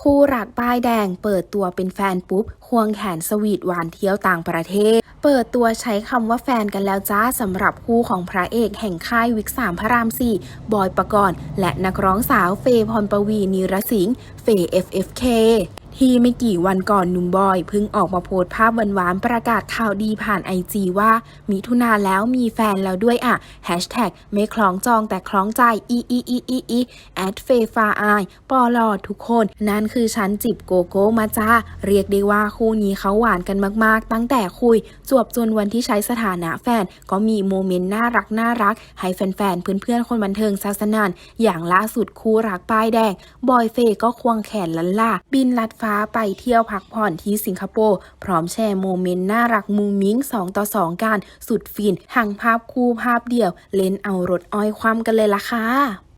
คู่รักป้ายแดงเปิดตัวเป็นแฟนปุ๊บ ควงแขนสวีทหวานเที่ยวต่างประเทศ เปิดตัวใช้คำว่าแฟนกันแล้วจ้าสำหรับคู่ของพระเอกแห่งค่ายวิกสามพระรามสี่บอยปกรณ์ และนักร้องสาวเฟย์พรปวีนีรสิงห์เฟย์ FFK ที่ไม่กี่วันก่อนหนุ่มบอยเพิ่งออกมาโพสภาพหวานๆประกาศข่าวดีผ่านไอจีว่า มิถุนาแล้วมีแฟนแล้วด้วยอะแฮชแท็กไม่คล้องจองแต่คล้องใจอีอีอีอีอีแอดเฟฟาอายปอลอดทุกคน นั่นคือฉันจิบโกโก้มาจ้า เรียกได้ว่าคู่นี้เขาหวานกันมากๆ ตั้งแต่คุย จวบจนวันที่ใช้สถานะแฟน ก็มีโมเมนต์น่ารักน่ารัก ให้แฟนๆเพื่อนๆคนบันเทิงซาสนานอย่างล่าสุดคู่รักป้ายแดงบอยเฟก็ควงแขนลันล่าบินลัดฟาไปเที่ยวพักผ่อนที่สิงคโปร์พร้อมแชร์โมเมนต์น่ารักมุงมิ้ง 2 ต่อ 2กันสุดฟินทั้งภาพคู่ภาพเดี่ยว เล่นเอารถอ้อยความกันเลยล่ะค่ะ